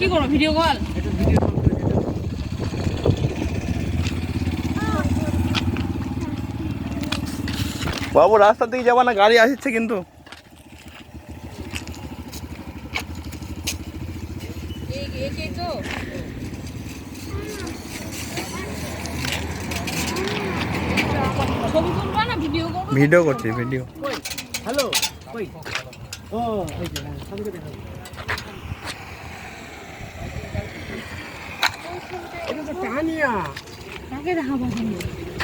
কি করো video call. বাবু রাস্তার দিকে যাবা না গাড়ি আসছে কিন্তু। ভিডিও করছি ভিডিও হ্যালো কই? ও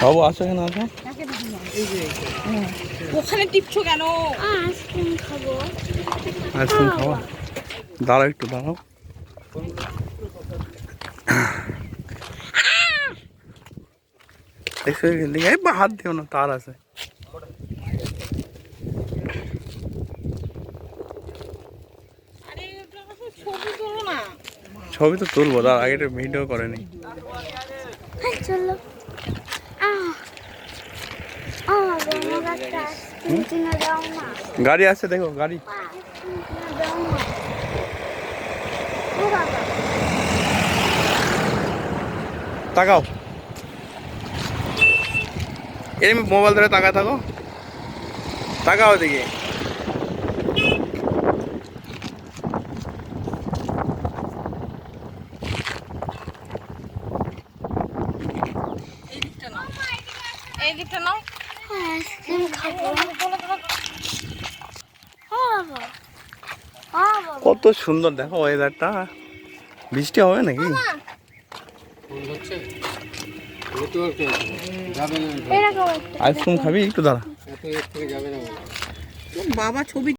বাবু আসো কেন আসো। কাকে দেখাবো। এই যে। এই যে। ওখানে টিপছো কেন? আইসক্রিম খাব। আইসক্রিম খাওয়া দাঁড়াও একটু দাঁড়াও। এই হাত দিও না তার আছে। ছবি তোলো না। ছবি তো তুলবো তার আগে একটা ভিডিও চলো। দাও না গাড়ি আসছে দেখো গাড়ি। তাকাও। এরম মোবাইল ধরে তাকা থাকো। তাকাও দিকে এই দিকটা নাও। কত সুন্দর দেখো ওয়েদারটা বৃষ্টি হবে নাকি? আইসক্রিম খাবি? একটু দাঁড়া। এত এর থেকে যাবে না। বাবা ছবি